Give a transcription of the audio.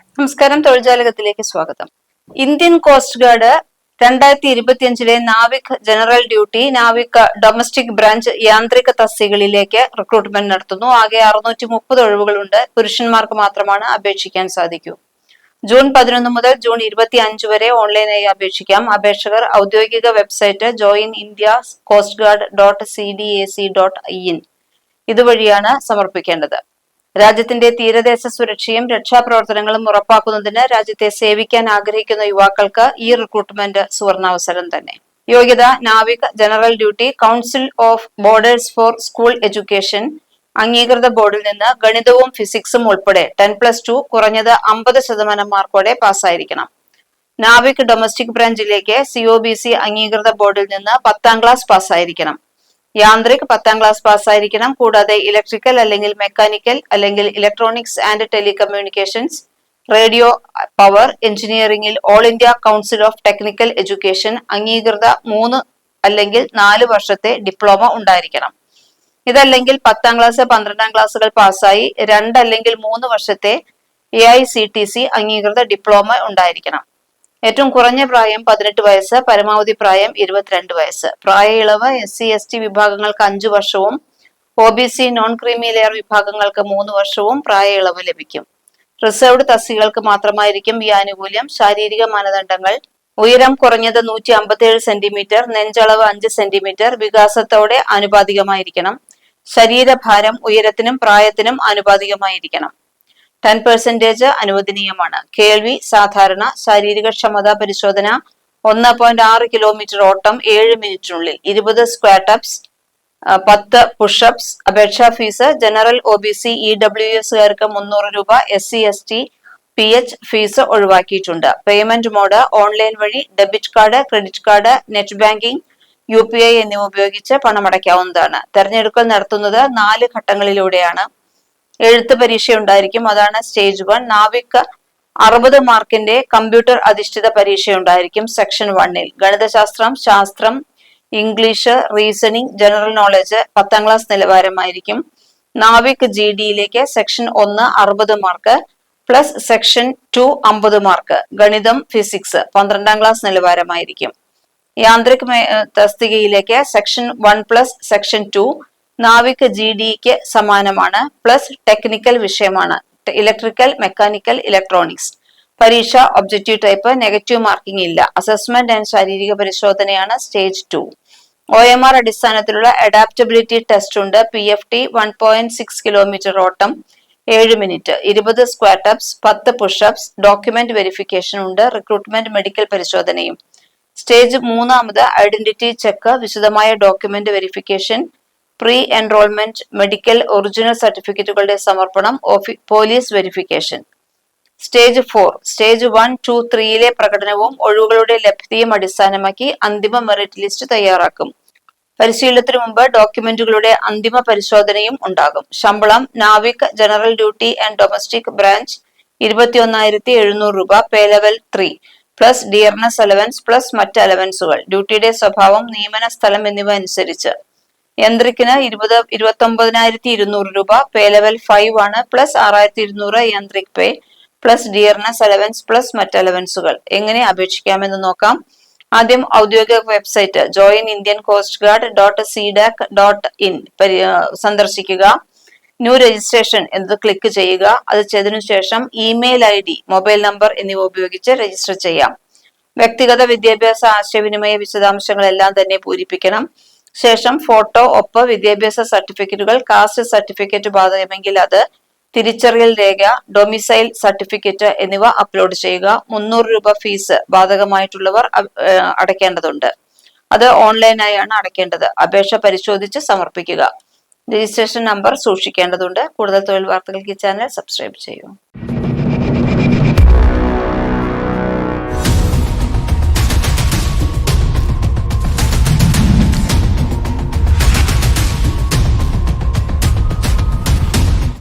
നമസ്കാരം തൊഴിൽജാലകത്തിലേക്ക് സ്വാഗതം. Indian coast guard രണ്ടായിരത്തി ഇരുപത്തിയഞ്ചിലെ നാവിക് ജനറൽ ഡ്യൂട്ടി നാവിക് ഡൊമസ്റ്റിക് ബ്രാഞ്ച് യാന്ത്രിക തസ്തികളിലേക്ക് റിക്രൂട്ട്മെന്റ് നടത്തുന്നു. ആകെ അറുന്നൂറ്റി മുപ്പത് ഒഴിവുകളുണ്ട്. പുരുഷന്മാർക്ക് മാത്രമാണ് അപേക്ഷിക്കാൻ സാധിക്കൂ. ജൂൺ പതിനൊന്ന് മുതൽ ജൂൺ ഇരുപത്തി അഞ്ച് വരെ ഓൺലൈനായി അപേക്ഷിക്കാം. അപേക്ഷകർ ഔദ്യോഗിക website join India coast guard dot C D A C dot in ഇതുവഴിയാണ് സമർപ്പിക്കേണ്ടത്. രാജ്യത്തിന്റെ തീരദേശ സുരക്ഷയും രക്ഷാപ്രവർത്തനങ്ങളും ഉറപ്പാക്കുന്നതിന് രാജ്യത്തെ സേവിക്കാൻ ആഗ്രഹിക്കുന്ന യുവാക്കൾക്ക് ഈ റിക്രൂട്ട്മെന്റ് സുവർണാവസരം തന്നെ. യോഗ്യത Navik general duty council of borders for school education അംഗീകൃത ബോർഡിൽ നിന്ന് ഗണിതവും ഫിസിക്സും ഉൾപ്പെടെ ടെൻ പ്ലസ് ടു കുറഞ്ഞത് അമ്പത് ശതമാനം മാർക്കോടെ പാസ്സായിരിക്കണം. നാവിക് ഡൊമസ്റ്റിക് ബ്രാഞ്ചിലേക്ക് സിഒ ബി സി അംഗീകൃത ബോർഡിൽ നിന്ന് പത്താം ക്ലാസ് പാസ്സായിരിക്കണം. യാന്ത്രിക് പത്താം ക്ലാസ് പാസ്സായിരിക്കണം. കൂടാതെ ഇലക്ട്രിക്കൽ അല്ലെങ്കിൽ മെക്കാനിക്കൽ അല്ലെങ്കിൽ electronics and telecommunications radio power എഞ്ചിനീയറിംഗിൽ all India council of technical education അംഗീകൃത മൂന്ന് അല്ലെങ്കിൽ നാല് വർഷത്തെ ഡിപ്ലോമ ഉണ്ടായിരിക്കണം. ഇതല്ലെങ്കിൽ പത്താം ക്ലാസ് പന്ത്രണ്ടാം ക്ലാസ്സുകൾ പാസ്സായി രണ്ട് അല്ലെങ്കിൽ മൂന്ന് വർഷത്തെ A I C T C അംഗീകൃത ഡിപ്ലോമ ഉണ്ടായിരിക്കണം. ഏറ്റവും കുറഞ്ഞ പ്രായം പതിനെട്ട് വയസ്സ് പരമാവധി പ്രായം ഇരുപത്തിരണ്ട് വയസ്സ്. പ്രായ ഇളവ് എസ് സി എസ് ടി വിഭാഗങ്ങൾക്ക് അഞ്ചു വർഷവും O B C non creamy layer വിഭാഗങ്ങൾക്ക് മൂന്ന് വർഷവും പ്രായ ഇളവ് ലഭിക്കും. റിസർവ്ഡ് തസ്തികൾക്ക് മാത്രമായിരിക്കും ഈ ആനുകൂല്യം. ശാരീരിക മാനദണ്ഡങ്ങൾ ഉയരം കുറഞ്ഞത് നൂറ്റി അമ്പത്തിയേഴ് സെന്റിമീറ്റർ നെഞ്ചളവ് അഞ്ച് സെന്റിമീറ്റർ വികാസത്തോടെ ആനുപാതികമായിരിക്കണം. ശരീരഭാരം ഉയരത്തിനും പ്രായത്തിനും ആനുപാതികമായിരിക്കണം. ടെൻ പെർസെന്റേജ് അനുവദനീയമാണ്. കേൾവി സാധാരണ ശാരീരിക ക്ഷമതാ പരിശോധന ഒന്ന് പോയിന്റ് ആറ് കിലോമീറ്റർ ഓട്ടം ഏഴ് മിനിറ്റിനുള്ളിൽ ഇരുപത് സ്ക്വാറ്റപ്സ് പത്ത് പുഷപ്സ് അപേക്ഷാ fees general O B C E W എസുകാർക്ക് മുന്നൂറ് രൂപ S C S T P H fees ഒഴിവാക്കിയിട്ടുണ്ട്. പേയ്മെന്റ് മോഡ് ഓൺലൈൻ വഴി debit card credit card net banking U P I എന്നിവ ഉപയോഗിച്ച് പണമടയ്ക്കാവുന്നതാണ്. തെരഞ്ഞെടുക്കൽ നടത്തുന്നത് നാല് ഘട്ടങ്ങളിലൂടെയാണ്. എഴുത്ത് പരീക്ഷ ഉണ്ടായിരിക്കും. അതാണ് സ്റ്റേജ് വൺ നാവിക അറുപത് മാർക്കിന്റെ കമ്പ്യൂട്ടർ അധിഷ്ഠിത പരീക്ഷ ഉണ്ടായിരിക്കും സെക്ഷൻ വണ്ണിൽ ഗണിതശാസ്ത്രം ശാസ്ത്രം ഇംഗ്ലീഷ് റീസണിംഗ് ജനറൽ നോളജ് പത്താം ക്ലാസ് നിലവാരമായിരിക്കും. നാവിക് ജി ഡിയിലേക്ക് സെക്ഷൻ ഒന്ന് അറുപത് മാർക്ക് പ്ലസ് സെക്ഷൻ ടു അമ്പത് മാർക്ക്. ഗണിതം ഫിസിക്സ് പന്ത്രണ്ടാം ക്ലാസ് നിലവാരമായിരിക്കും. യാന്ത്രിക തസ്തികയിലേക്ക് section one plus section two Navik G ഡിക്ക് സമാനമാണ് പ്ലസ് ടെക്നിക്കൽ വിഷയമാണ്. ഇലക്ട്രിക്കൽ മെക്കാനിക്കൽ ഇലക്ട്രോണിക്സ് പരീക്ഷ ഒബ്ജക്റ്റീവ് ടൈപ്പ് നെഗറ്റീവ് മാർക്കിംഗ് ഇല്ല. അസസ്മെന്റ് ആൻഡ് ശാരീരിക പരിശോധനയാണ് stage two O M R അടിസ്ഥാനത്തിലുള്ള അഡാപ്റ്റബിലിറ്റി ടെസ്റ്റ് ഉണ്ട്. P F T one point six kilometre ഓട്ടം ഏഴ് മിനിറ്റ് ഇരുപത് സ്ക്വാറ്റപ്സ് പത്ത് പുഷപ്സ് ഡോക്യുമെന്റ് വെരിഫിക്കേഷൻ ഉണ്ട്. റിക്രൂട്ട്മെന്റ് മെഡിക്കൽ പരിശോധനയും. സ്റ്റേജ് മൂന്നാമത് ഐഡന്റിറ്റി ചെക്ക് വിശദമായ document verification pre enrolment medical original സർട്ടിഫിക്കറ്റുകളുടെ സമർപ്പണം police verification stage four stage one two ത്രീയിലെ പ്രകടനവും ഒഴിവുകളുടെ ലഭ്യതയും അടിസ്ഥാനമാക്കി അന്തിമ മെറിറ്റ് ലിസ്റ്റ് തയ്യാറാക്കും. പരിശീലനത്തിനു മുമ്പ് ഡോക്യുമെന്റുകളുടെ അന്തിമ പരിശോധനയും ഉണ്ടാകും. ശമ്പളം Navik general duty and domestic branch ഇരുപത്തിയൊന്നായിരത്തി എഴുന്നൂറ് രൂപ pay level three plus dearness allowance plus മറ്റ് അലവൻസുകൾ ഡ്യൂട്ടിയുടെ സ്വഭാവം നിയമന സ്ഥലം എന്നിവ അനുസരിച്ച്. യന്ത്രിക്കിന് ഇരുപത് ഇരുപത്തി ഒമ്പതിനായിരത്തി ഇരുന്നൂറ് രൂപ. പേ ലെവൽ ഫൈവ് ആണ്. പ്ലസ് ആറായിരത്തി ഇരുന്നൂറ് Yantrik pay plus dearness allowance plus മറ്റ് അലവൻസുകൾ എങ്ങനെ അപേക്ഷിക്കാമെന്ന് നോക്കാം. ആദ്യം ഔദ്യോഗിക website join Indian coast guard dot CDAC dot in സന്ദർശിക്കുക. ന്യൂ രജിസ്ട്രേഷൻ എന്നത് ക്ലിക്ക് ചെയ്യുക. അത് ചെയ്തതിനു ശേഷം email I D mobile number എന്നിവ ഉപയോഗിച്ച് രജിസ്റ്റർ ചെയ്യാം. വ്യക്തിഗത വിദ്യാഭ്യാസ ആശയവിനിമയ വിശദാംശങ്ങളെല്ലാം തന്നെ പൂരിപ്പിക്കണം. ശേഷം ഫോട്ടോ ഒപ്പ് വിദ്യാഭ്യാസ സർട്ടിഫിക്കറ്റുകൾ കാസ്റ്റ് സർട്ടിഫിക്കറ്റ് ബാധകമെങ്കിൽ അത് തിരിച്ചറിയൽ രേഖ ഡൊമിസൈൽ സർട്ടിഫിക്കറ്റ് എന്നിവ അപ്ലോഡ് ചെയ്യുക. മുന്നൂറ് രൂപ ഫീസ് ബാധകമായിട്ടുള്ളവർ അടയ്ക്കേണ്ടതുണ്ട്. അത് ഓൺലൈനായാണ് അടയ്ക്കേണ്ടത്. അപേക്ഷ പരിശോധിച്ച് സമർപ്പിക്കുക. രജിസ്ട്രേഷൻ നമ്പർ സൂക്ഷിക്കേണ്ടതുണ്ട്. കൂടുതൽ തൊഴിൽ വാർത്തകൾക്ക് ഈ ചാനൽ സബ്സ്ക്രൈബ് ചെയ്യൂ.